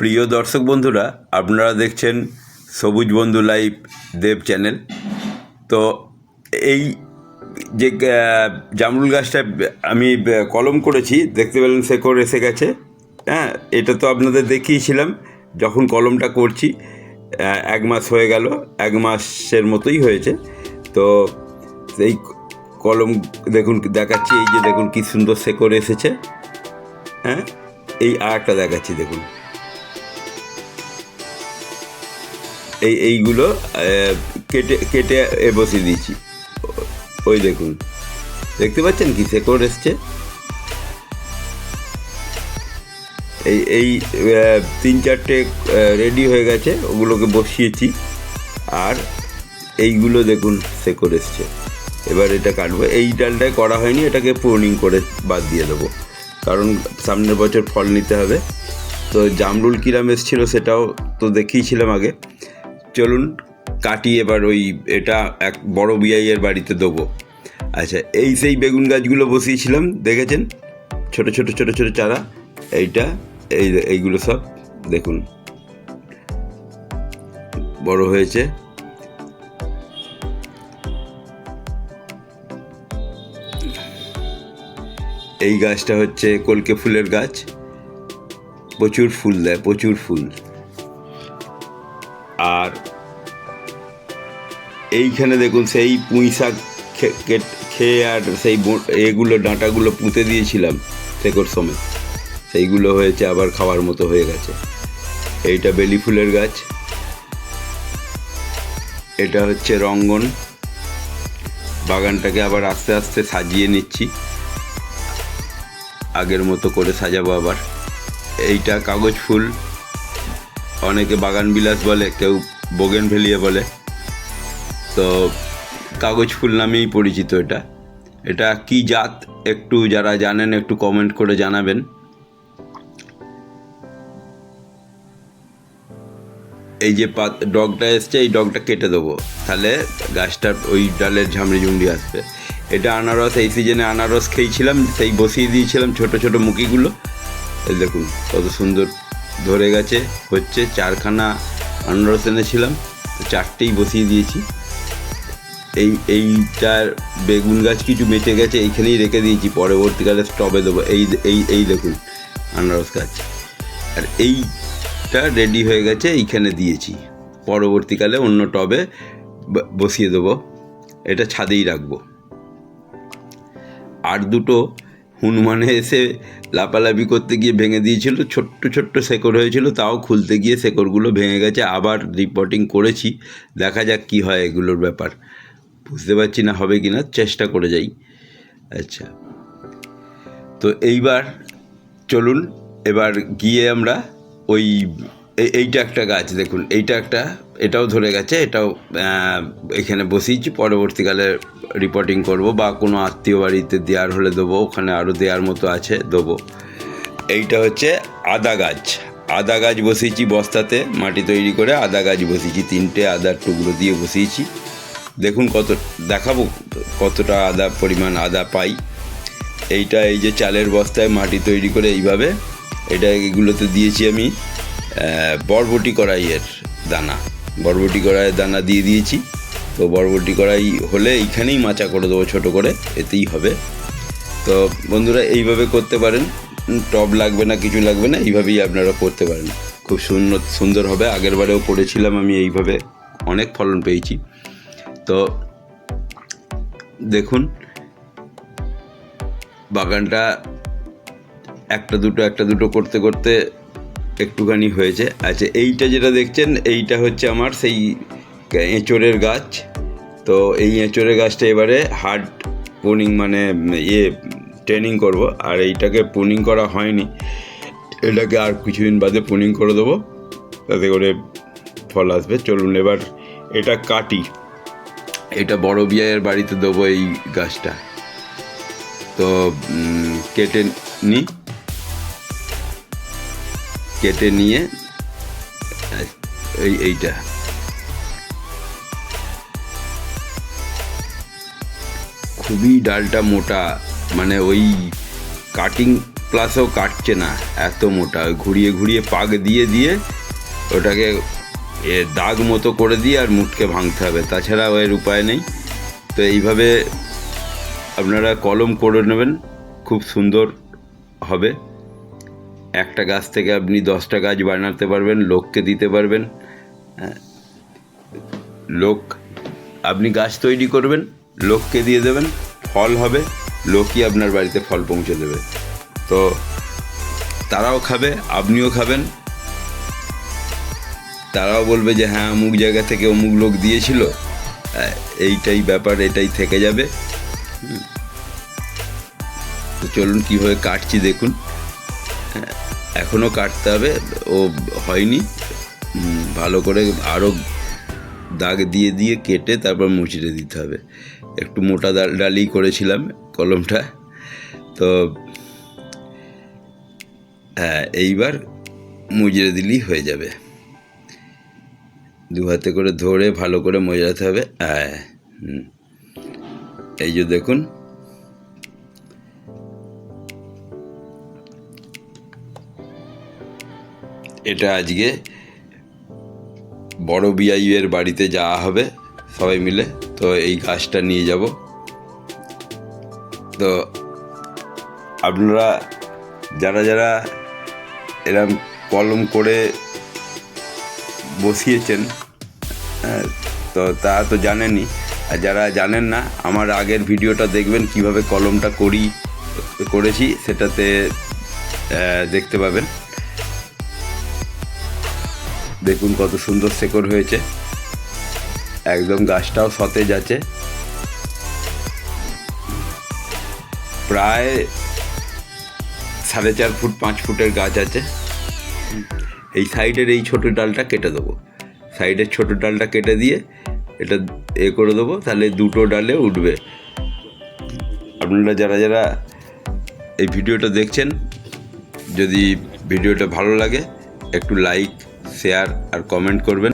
প্রিয় দর্শক বন্ধুরা, আপনারা দেখছেন সবুজ বন্ধু লাইভ দেব চ্যানেল। তো এই যে জামরুল গাছটা আমি কলম করেছি, দেখতে পেলেন শেকড় এসে গেছে। হ্যাঁ এটা তো আপনাদের দেখিয়েছিলাম, যখন কলমটা করছি এক মাস হয়ে গেল, এক মাসের মতোই হয়েছে। তো সেই কলম দেখুন, দেখাচ্ছি, এই যে দেখুন কি সুন্দর শেকড় এসেছে। হ্যাঁ এই আর একটা দেখাচ্ছি, দেখুন। এই, এইগুলো কেটে কেটে এ বসিয়ে দিয়েছি। ওই দেখুন। দেখতে পাচ্ছেন কি শেকড় এসছে? এই এই তিন চারটে রেডি হয়ে গেছে, ওগুলোকে বসিয়েছি। আর এইগুলো দেখুন শেকড় এসছে। এবার এটা কাটবো। এই ডালটায় করা হয়নি, এটাকে প্রুনিং করে বাদ দিয়ে দেবো। কারণ সামনের বছর ফল নিতে হবে। তো জামরুল কিরাম এসেছিল, সেটাও তো দেখিয়েছিলাম আগে। চলুন কাটি এবার ওই এটা এক বড় বিআইয়ের বাড়িতে দেবো। আচ্ছা এই সেই বেগুন গাছগুলো বসিয়েছিলাম, দেখেছেন? ছোট ছোট ছোট ছোট চারা, এইটা, এই এইগুলো সব, দেখুন। বড় হয়েছে। এই গাছটা হচ্ছে কলকে ফুলের গাছ। প্রচুর ফুল দেয়, প্রচুর ফুল। আর এইখানে দেখুন সেই পুঁই শাক খেয়ে আর সেই এগুলো ডাঁটাগুলো পুঁতে দিয়েছিলাম শেকড় সমেত। সেইগুলো হয়েছে আবার খাওয়ার মতো হয়ে গেছে। এইটা বেলি ফুলের গাছ। এটা হচ্ছে রঙ্গন। বাগানটাকে আবার আস্তে আস্তে সাজিয়ে নিচ্ছি। আগের মতো করে সাজাবো আবার। এইটা কাগজ ফুল। অনেকে বাগান বিলাস বলে, কেউ বোগেন ভেলিয়ে বলে। তো কাগজ ফুল নামেই পরিচিত এটা। এটা কি জাত একটু যারা জানেন, একটু কমেন্ট করে জানাবেন। এই যে পাত ডগটা এসছে, এই ডগটা কেটে দেবো। তাহলে গাছটার ওই ডালের ঝামড়ি ঝুমড়ি আসবে। এটা আনারস, এই সিজনে আনারস খেয়েছিলাম, সেই বসিয়ে দিয়েছিলাম ছোট ছোট মুখিগুলো। এই দেখুন, কত সুন্দর ধরে গেছে, হচ্ছে চারখানা আনারস এনেছিলাম চারটেই বসিয়ে দিয়েছি। এই, এইটার বেগুন গাছ কিছু বেঁচে গেছে, এইখানেই রেখে দিয়েছি, পরবর্তীকালে স্টবে দেবো। এই এই এই দেখুন, আনারস গাছ। আর এইটা রেডি হয়ে গেছে, এইখানে দিয়েছি। পরবর্তীকালে অন্য টবে বসিয়ে দেবো। এটা ছাদেই রাখব। আর দুটো হনুমানে এসে লাপালাপি করতে গিয়ে ভেঙে দিয়েছিল, ছোট্ট ছোট্ট শেকড় হয়েছিল, তাও খুলতে গিয়ে শেকড়গুলো ভেঙে গেছে। আবার রিপোর্টিং করেছি, দেখা যাক কি হয় এগুলোর ব্যাপার। বুঝতে পারছি না হবে কি না চেষ্টা করে যাই। আচ্ছা। তো এইবার চলুন, এবার গিয়ে আমরা ওই এই- এইটা একটা গাছ দেখুন, এইটা একটা, এটাও ধরে গেছে, এটাও এখানে বসিয়েছি, পরবর্তীকালে রিপোর্টিং করব, বা কোনো আত্মীয় বাড়িতে দেওয়ার হলে দেবো, ওখানে আরও দেওয়ার মতো আছে, দেবো। এইটা হচ্ছে আদা গাছ আদা গাছ বসিয়েছি বস্তাতে, মাটি তৈরি করে আদা গাছ বসিয়েছি, তিনটে আদার টুকরো দিয়ে বসিয়েছি। দেখুন কত, দেখাবো কতটা আদা পরিমাণ আদা পাই। এইটা এই যে চালের বস্তায় মাটি তৈরি করে এইভাবে এটা এগুলোতে দিয়েছি আমি বরবটি কড়াইয়ের দানা। বরবটি কড়াইয়ের দানা দিয়ে দিয়েছি। তো বরবটি কড়াই হলে এইখানেই মাচা করে দেবো ছোটো করে, এতেই হবে। তো বন্ধুরা, এইভাবে করতে পারেন। টব লাগবে না, কিছু লাগবে না, এইভাবেই আপনারা করতে পারেন। খুব সুন্দর সুন্দর হবে। আগের বারেও করেছিলাম আমি, এইভাবে অনেক ফলন পেয়েছি। তো দেখুন, বাগানটা একটা দুটো একটা দুটো করতে করতে একটুখানি হয়েছে। আচ্ছা এইটা যেটা দেখছেন, এইটা হচ্ছে আমার সেই এঁচড়ের গাছ। তো এই এঁচড়ের গাছটা এবারে হার্ড পুনিং মানে ইয়ে ট্রেনিং করব, আর এইটাকে পুনিং করা হয়নি। এটাকে আর কিছুদিন বাদে পুনিং করে দেবো, তাতে করে ফল আসবে। চলুন, এবার এটা কাটি। এটা বড় বিয়ের বাড়িতে দেবো এই গাছটা। তো কেটে নিই কেটে নিয়ে, এই, এইটা। খুবই ডালটা মোটা মানে ওই কাটিং প্লাসও কাটছে না, এত মোটা। ঘুরিয়ে ঘুরিয়ে পাক দিয়ে দিয়ে ওটাকে এ দাগ মতো করে দিয়ে আর মুটকে ভাঙতে হবে। তাছাড়া এর উপায় নেই। তো এইভাবে আপনারা কলম করে নেবেন। খুব সুন্দর হবে। একটা গাছ থেকে আপনি দশটা গাছ বানাতে পারবেন, লোককে দিতে পারবেন। লোক, আপনি গাছ তৈরি করবেন, লোককে দিয়ে দেবেন, ফল হবে, লোকই আপনার বাড়িতে ফল পৌঁছে দেবে। তো তারাও খাবে, আপনিও খাবেন। তারাও বলবে যে হ্যাঁ অমুক জায়গা থেকে অমুক লোক দিয়েছিল। এইটাই ব্যাপার এটাই থেকে যাবে। তো চলুন কীভাবে কাটছি দেখুন। হ্যাঁ, এখনও কাটতে হবে। ও হয়নি। ভালো করে আরও দাগ দিয়ে দিয়ে কেটে তারপর মুচড়ে দিতে হবে। একটু মোটা ডাল করেছিলাম কলমটা। তো হ্যাঁ এইবার মুজড়ে দিলেই হয়ে যাবে। দু হাতে করে ধরে ভালো করে মজাতে হবে। এই যে দেখুন। এটা আজকে বড় বিআইয়ের বাড়িতে যাওয়া হবে সবাই মিলে। তো এই গাছটা নিয়ে যাব। তো আপনারা যারা যারা এরম কলম করে বসিয়েছেন। হ্যাঁ, তো তা তো জানেনই। আর যারা জানেন না আমার আগের ভিডিওটা দেখবেন কীভাবে কলমটা করি করেছি সেটাতে দেখতে পাবেন। দেখুন কত সুন্দর শেকড় হয়েছে। একদম গাছটাও সতেজ আছে। প্রায় সাড়ে চার ফুট পাঁচ ফুটের গাছ আছে। এই সাইডের এই ছোট ডালটা কেটে দেবো। সাইডের ছোট ডালটা কেটে দিয়ে এটা এ করে দেবো, তাহলে দুটো ডালে উঠবে। আপনারা যারা যারা এই ভিডিওটা দেখছেন, যদি ভিডিওটা ভালো লাগে, একটু লাইক শেয়ার আর কমেন্ট করবেন।